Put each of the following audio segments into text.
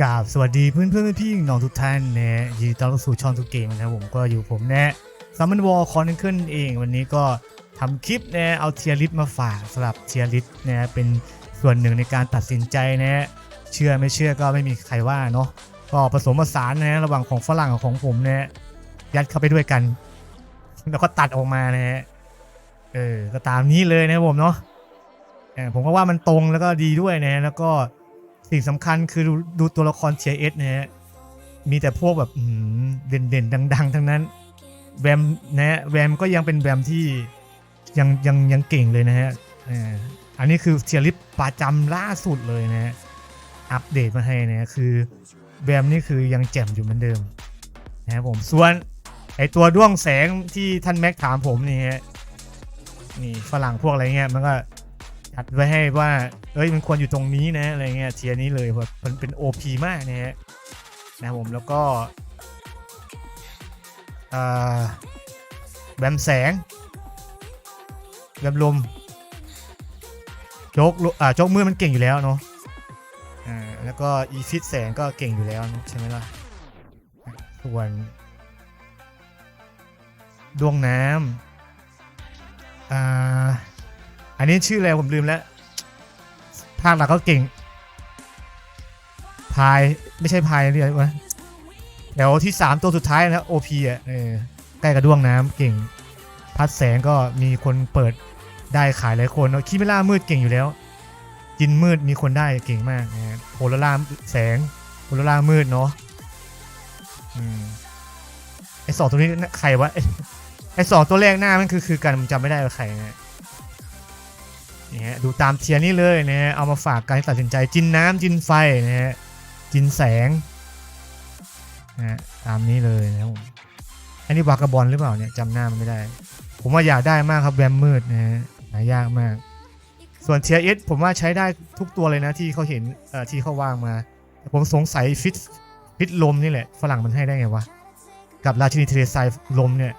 กราบสวัสดีเพื่อนเพื่อนพี่ๆน้องทุกท่านนะยินดีต้อนรับสู่ช่องทุกเกมนะครับผมก็อยู่ผมนะซัมมันวอลคอนขึ้นเอง วันนี้ก็ทำคลิปนะเอาเทียริสมาฝากสำหรับเทียริสนะเป็นส่วนหนึ่งในการตัดสินใจนะเชื่อไม่เชื่อก็ไม่มีใครว่าเนาะก็ผสมผสานนะระหว่างของฝรั่งกับของผมนะยัดเข้าไปด้วยกัน แล้วก็ตัดออกมานะฮะเออก็ตามนี้เลยนะผมเนาะผมก็ว่ามันตรงแล้วก็ดีด้วยนะแล้วก็ สิ่งสำคัญคือดูดูตัวละคร TIS นะฮะมีแต่พวกแบบเด่นเด่นดัง ๆ ทั้งนั้นแวมนะฮะแวมก็ยังเป็นแวมที่ยังยังยังเก่งเลยนะฮะอันนี้คือเทียริปประจำล่าสุดเลยนะฮะอัปเดตมาให้นะฮะคือแวมนี่คือยังแจ่มอยู่เหมือนเดิมนะครับผมส่วนไอตัวด้วงแสงที่ท่านแม็กถามผมนี่ฮะนี่ฝรั่งพวกอะไรเงี้ยมันก็ จัดไว้ให้ว่า เอ้ยมันควรอยู่ตรงนี้นะอะไรเงี้ยเทียนี้เลยแบบมันเป็น OP มากนะฮะนะผมแล้วก็อ่าแบมแสงแบมลมโจ๊กลุอ่าโจ๊กมือมันเก่งอยู่แล้วเนาะอ่าแล้วก็อีฟิตแสงก็เก่งอยู่แล้วใช่ไหมล่ะส่วนดวงน้ำอ่า อันนี้ชื่ออะไรผมลืมแล้ว ภาคหลักก็เก่ง พายไม่ใช่พายเรียกว่าเดี๋ยวที่ 3 ตัวสุดท้ายนะโอพีอะเออใกล้กระด้วงน้ำเก่ง พัดแสงก็มีคนเปิดได้ขายหลายคนคิเมล่ามืดเก่งอยู่แล้ว จินมืดมีคนได้เก่งมากนะโพลาร่าแสงโพลาร่ามืดเนาะไอสองตัวนี้ใครวะไอสองตัวแรกหน้ามันคือคือกันจำไม่ได้ว่าใครนะ นี่ฮะดูตามเทียร์นี่เลยนะฮะเอามาฝากการตัดสินใจจินน้ำจินไฟนะฮะจินแสงนะฮะตามนี้เลยนะครับผมอันนี้วากาบอลหรือเปล่าเนี่ยจำหน้ามันไม่ได้ ผมว่าอยากได้มากครับแวมมืดนะฮะหายากมาก ส่วนเทียเอสผมว่าใช้ได้ทุกตัวเลยนะที่เขาเห็นเอ่อที่เขาวางมาแต่ผมสงสัยฟิตฟิตลมนี่แหละ ฝรั่งมันให้ได้ไงวะ กับราชินีเทเลไซลมเนี่ย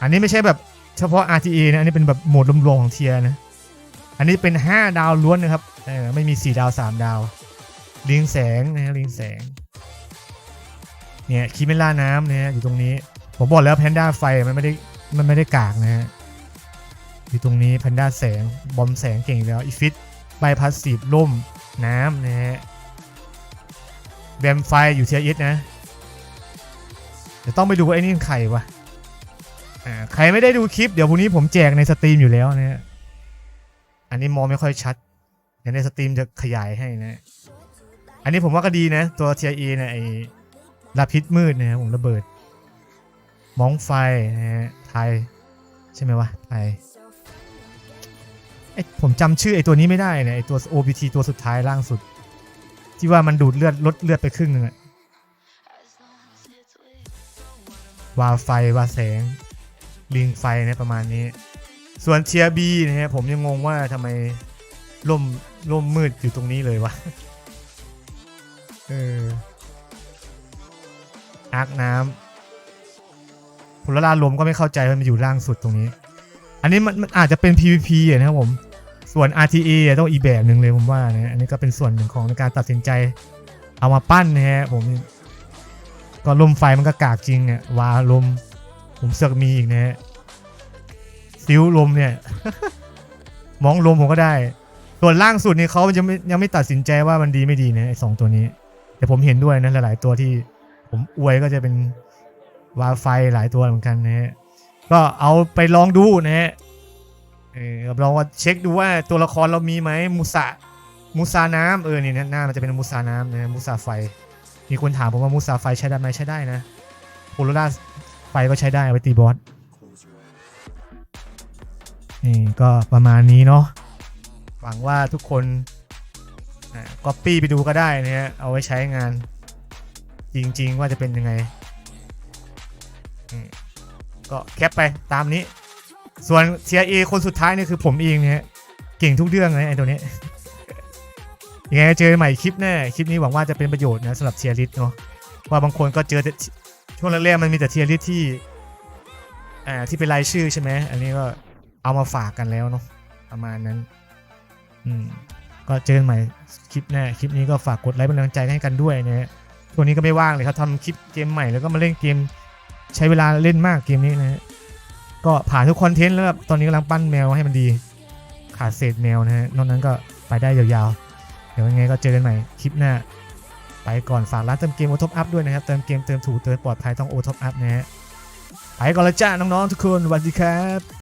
อันนี้ไม่ใช่แบบ เฉพาะ RTA นะอันนี้เป็นแบบโหมดรวมๆของเทียนะ อันนี้เป็น 5 ดาวล้วนนะครับเออไม่มี 4 ดาว 3 ดาวลิงแสงนะฮะลิงแสงเนี่ยคิเมล่าน้ำนะฮะอยู่ตรงนี้ ผมบอกแล้วแพนด้าไฟมันไม่ได้มันไม่ได้กากนะฮะอยู่ตรงนี้แพนด้าแสงบอมแสงเก่งแล้วอีฟิตใบพัสซีฟล่มน้ำนะฮะแบมไฟอยู่เทียร์อิสนะเดี๋ยวต้องไปดูว่าไอ้นี่ใครวะ ใครไม่ได้ดูคลิปเดี๋ยวพรุ่งนี้ผมแจกในสตรีมอยู่แล้วนะฮะอันนี้มองไม่ค่อยชัดเดี๋ยวในสตรีมจะขยายให้นะ อันนี้ผมว่าก็ดีนะ ตัว TIA เนี่ยไอ้ลาพิษมืดนะฮะผมระเบิด มองไฟนะฮะไทย ใช่ไหมวะไทยไอผมจำชื่อไอตัวนี้ไม่ได้เนี่ยไอตัว OBT ตัวสุดท้ายล่างสุด ที่ว่ามันดูดเลือดลดเลือดไปครึ่งหนึงอะวาไฟวาแสง ลิงไฟนะประมาณนี้ ส่วนเทียบีนะฮะผมยังงงว่าทำไมร่มร่มมืดอยู่ตรงนี้เลยวะเอออาร์คน้ำพลลาลมก็ไม่เข้าใจมันอยู่ล่างสุดตรงนี้ อันนี้มันมันอาจจะเป็น PVP อะนะครับผม ส่วน RTA ต้องอีกแบบหนึ่งเลยผมว่านะอันนี้ก็เป็นส่วนหนึ่งของในการตัดสินใจ เอามาปั้นนะฮะผม ก็ลมไฟมันก็กากจริงเนี่ยวาลม ผมเสือกมีอีกนะฮะซิวลมเนี่ย มองลมผมก็ได้ ส่วนล่างสุดนี่เขายังไม่ยังไม่ตัดสินใจว่ามันดีไม่ดีนะไอสองตัวนี้ แต่ผมเห็นด้วยนะหลาย ๆ ตัวที่ผมอวยก็จะเป็นวาไฟหลายตัวเหมือนกันนะฮะก็เอาไปลองดูนะฮะลองว่าเช็คดูว่าตัวละครเรามีไหมมูซามูซาน้ำเออนี่หน้ามันจะเป็นมูซาน้ำนะมูซาไฟ มีคนถามผมว่ามูซาไฟใช้ได้ไหมใช้ได้นะโคโรล่า ไฟก็ใช้ได้เอาไปตีบอสนี่ก็ประมาณนี้เนาะหวังว่าทุกคนก๊อปปี้ไปดูก็ได้นะฮะเอาไว้ใช้งาน จริง ๆ ว่าจะเป็นยังไง ก็แคปไปตามนี้ ส่วน TIA คนสุดท้ายนี่คือผมเองเนี่ยเก่งทุกเรื่องเลยไอ้ตัวนี้ยังไงเจอใหม่คลิปแน่คลิปนี้หวังว่าจะเป็นประโยชน์นะสำหรับเทียริสเนาะว่าบางคนก็เจอแต่ ช่วงแรกๆมันมีแต่เทียริสที่อ่าที่เป็นรายชื่อใช่ไหมอันนี้ก็เอามาฝากกันแล้วเนาะประมาณนั้น อืมก็เจอกันใหม่คลิปหน้าคลิปนี้ก็ฝากกดไลค์เป็นกำลังใจให้กันด้วยนะฮะช่วงนี้ก็ไม่ว่างเลยครับทำคลิปเกมใหม่แล้วก็มาเล่นเกม ใช้เวลาเล่นมากเกมนี้นะฮะก็ผ่านทุกคอนเทนต์แล้วตอนนี้กำลังปั้นแมวให้มันดี ขาดเศษแมวนะฮะนอกนั้นก็ไปได้ยาวๆ เดี๋ยวยังไงก็เจอกันใหม่คลิปหน้า ไปก่อนฝากร้านเติมเกมโอท็อปอัพด้วยนะครับ เติมเกมเติมถูกเติมปลอดภัยต้องโอท็อปอัพนะฮะไปก่อนละจ้าน้องๆทุกคนสวัสดีครับ